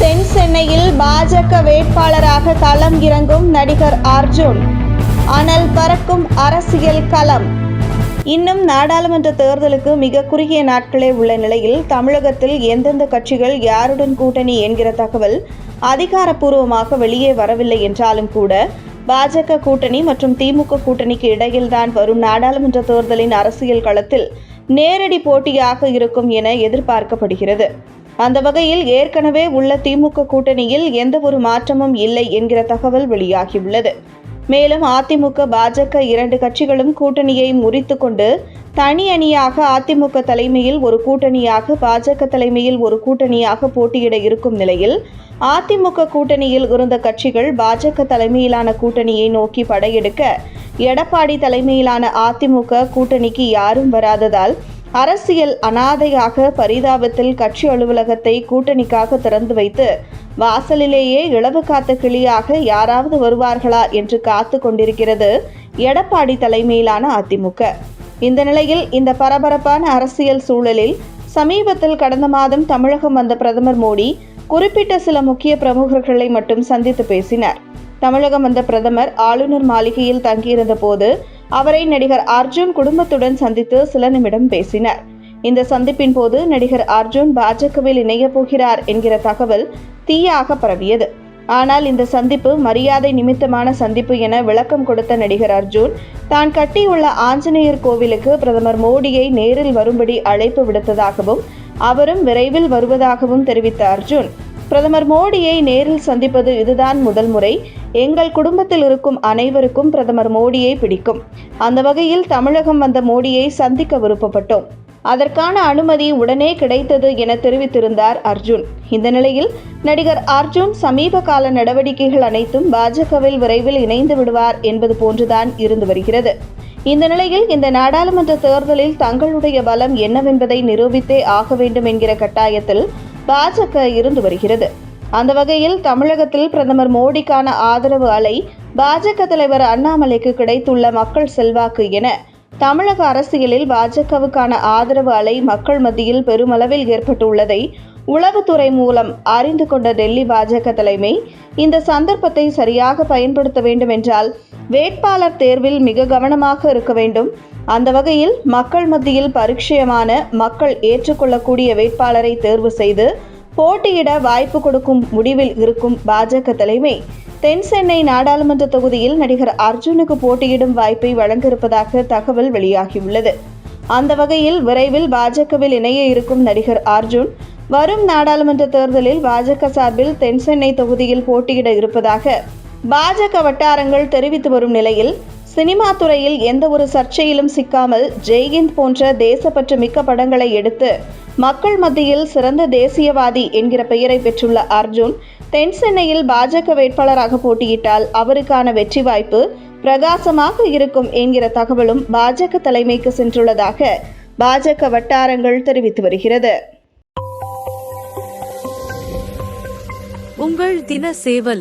தென் சென்னையில் பாஜக வேட்பாளராக களம் இறங்கும் நடிகர் அர்ஜுன். அனல் பறக்கும் அரசியல் களம். இன்னும் நாடாளுமன்ற தேர்தலுக்கு மிக குறுகிய நாட்களே உள்ள நிலையில் தமிழகத்தில் எந்தெந்த கட்சிகள் யாருடன் கூட்டணி என்கிற தகவல் அதிகாரப்பூர்வமாக வெளியே வரவில்லை என்றாலும் கூட பாஜக கூட்டணி மற்றும் திமுக கூட்டணிக்கு இடையில்தான் வரும் நாடாளுமன்ற தேர்தலின் அரசியல் களத்தில் நேரடி போட்டியாக இருக்கும் என எதிர்பார்க்கப்படுகிறது. அந்த வகையில் ஏற்கனவே உள்ள திமுக கூட்டணியில் எந்த ஒரு மாற்றமும் இல்லை என்கிற தகவல் வெளியாகியுள்ளது. மேலும் அதிமுக பாஜக இரண்டு கட்சிகளும் கூட்டணியை முறித்து கொண்டு தனி அணியாக அதிமுக தலைமையில் ஒரு கூட்டணியாக பாஜக தலைமையில் ஒரு கூட்டணியாக போட்டியிட இருக்கும் நிலையில் அதிமுக கூட்டணியில் இருந்த கட்சிகள் பாஜக தலைமையிலான கூட்டணியை நோக்கி படையெடுக்க எடப்பாடி தலைமையிலான அதிமுக கூட்டணிக்கு யாரும் வராததால் அரசியல் அனாதையாக பரிதாபத்தில் கட்சி அலுவலகத்தை கூட்டணிக்காக திறந்து வைத்து வாசலிலேயே இளவு காத்த கிளியாக யாராவது வருவார்களா என்று காத்து கொண்டிருக்கிறது எடப்பாடி தலைமையிலான அதிமுக. இந்த நிலையில் இந்த பரபரப்பான அரசியல் சூழலில் சமீபத்தில் கடந்த மாதம் தமிழகம் வந்த பிரதமர் மோடி குறிப்பிட்ட சில முக்கிய பிரமுகர்களை மட்டும் சந்தித்து பேசினார். தமிழகம் வந்த பிரதமர் ஆளுநர் மாளிகையில் தங்கியிருந்த போது அவரை நடிகர் அர்ஜுன் குடும்பத்துடன் சந்தித்து சில நிமிடம் பேசினார். இந்த சந்திப்பின் போது நடிகர் அர்ஜுன் பாஜகவில் இணையப் போகிறார் என்கிற தகவல் தீயாக பரவியது. ஆனால் இந்த சந்திப்பு மரியாதை நிமித்தமான சந்திப்பு என விளக்கம் கொடுத்த நடிகர் அர்ஜுன் தான் கட்டியுள்ள ஆஞ்சநேயர் கோவிலுக்கு பிரதமர் மோடியை நேரில் வரும்படி அழைப்பு விடுத்ததாகவும் அவரும் விரைவில் வருவதாகவும் தெரிவித்த அர்ஜுன் பிரதமர் மோடியை நேரில் சந்திப்பது இதுதான் முதல் முறை. எங்கள் குடும்பத்தில் இருக்கும் அனைவருக்கும் பிரதமர் மோடியை பிடிக்கும். அந்த வகையில் தமிழகம் வந்த மோடியை சந்திக்க விருப்பப்பட்டோம். அதற்கான அனுமதி உடனே கிடைத்தது என தெரிவித்திருந்தார் அர்ஜுன். இந்த நிலையில் நடிகர் அர்ஜுன் சமீப கால நடவடிக்கைகள் அனைத்தும் பாஜகவில் விரைவில் இணைந்து விடுவார் என்பது போன்றுதான் இருந்து வருகிறது. இந்த நிலையில் இந்த நாடாளுமன்ற தேர்தலில் தங்களுடைய பலம் என்னவென்பதை நிரூபித்தே ஆக வேண்டும் என்கிற கட்டாயத்தில் பாஜக இருந்து வருகிறது. அந்த வகையில் தமிழகத்தில் பிரதமர் மோடிக்கான ஆதரவு அலை பாஜக தலைவர் அண்ணாமலைக்கு கிடைத்துள்ள மக்கள் செல்வாக்கு என தமிழக அரசியலில் பாஜகவுக்கான ஆதரவு அலை மக்கள் மத்தியில் பெருமளவில் ஏற்பட்டுள்ளதை உளவுத்துறை மூலம் அறிந்து கொண்ட டெல்லி பாஜக தலைமை இந்த சந்தர்ப்பத்தை சரியாக பயன்படுத்த வேண்டும் என்றால் வேட்பாளர் தேர்வில் மிக கவனமாக இருக்க வேண்டும். அந்த வகையில் மக்கள் மத்தியில் பரிச்சயமான மக்கள் ஏற்றுக்கொள்ளக்கூடிய வேட்பாளரை தேர்வு செய்து போட்டியிட வாய்ப்பு கொடுக்கும் முடிவில் இருக்கும் பாஜக தலைமை தென் சென்னை நாடாளுமன்ற தொகுதியில் நடிகர் அர்ஜுனுக்கு போட்டியிடும் வாய்ப்பை வழங்கியிருப்பதாக தகவல் வெளியாகியுள்ளது. அந்த வகையில் விரைவில் பாஜகவில் இணைய இருக்கும் நடிகர் அர்ஜுன் வரும் நாடாளுமன்ற தேர்தலில் பாஜக சார்பில் தென்சென்னை தொகுதியில் போட்டியிட இருப்பதாக பாஜக வட்டாரங்கள் தெரிவித்து வரும் நிலையில் சினிமா துறையில் எந்த ஒரு சர்ச்சையிலும் சிக்காமல் ஜெய்ஹிந்த் போன்ற தேசப்பற்று மிக்க படங்களை எடுத்து மக்கள் மத்தியில் சிறந்த தேசியவாதி என்கிற பெயரை பெற்றுள்ள அர்ஜுன் தென் சென்னையில் பாஜக வேட்பாளராக போட்டியிட்டால் அவருக்கான வெற்றி வாய்ப்பு பிரகாசமாக இருக்கும் என்கிற தகவலும் பாஜக தலைமைக்கு சென்றுள்ளதாக பாஜக வட்டாரங்கள் தெரிவித்து வருகிறது. உங்கள் தின சேவல்